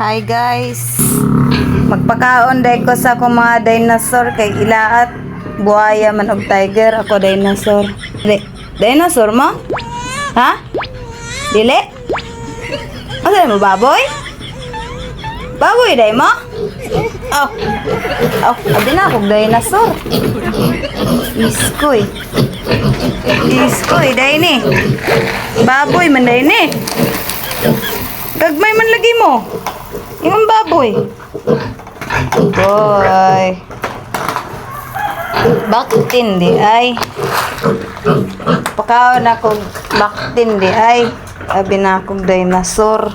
Hi guys. Magpakaon day ko sa akong mga dinosaur kay ilaat buhaya man og tiger ako dinosaur. Dili. Dinosaur mo? Ha? Dili? Ano mo baboy? Baboy day mo? Oh. Oh, abi na dinosaur. Iskoy. Iskoy day ni. Baboy man day ni. Man lagi mo. Imong baboy. Boy. Baktin di ay. Pakaon ako baktin di ay. Abi na akong dinosaur.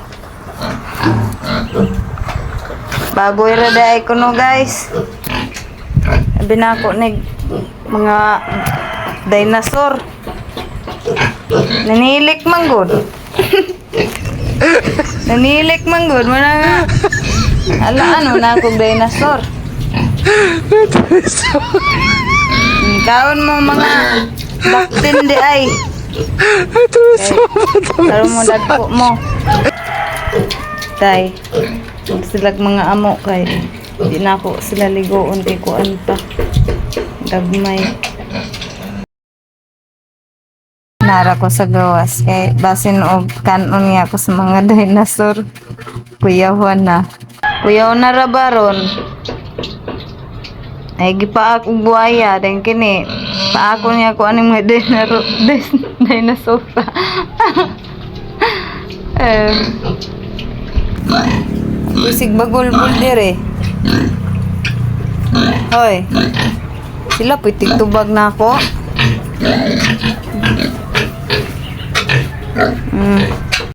Baboy ra day kuno guys. Abi na ako nig mga dinosaur. Nanilik man good. Nanilik man good mo na nga. Ala ano na akong dinosaur. Kaon mo mga baktin di ay. Pero mo dagko mo. Tay. Silag mga amo kay di na ako sila ligoon kay kuan pa. Dagmay. Nara ko sa gawas kay basin og kanon nga ako sa mga dinosaur. Kuyawan na. Kuyaw na ra baron. Ay gipaak og buaya den kini. Paako niya ko aning mga dinaro dinosaur. eh. Bisig bagulbul dire. Hoy. Sila pitig tubag na ako. better. Mm.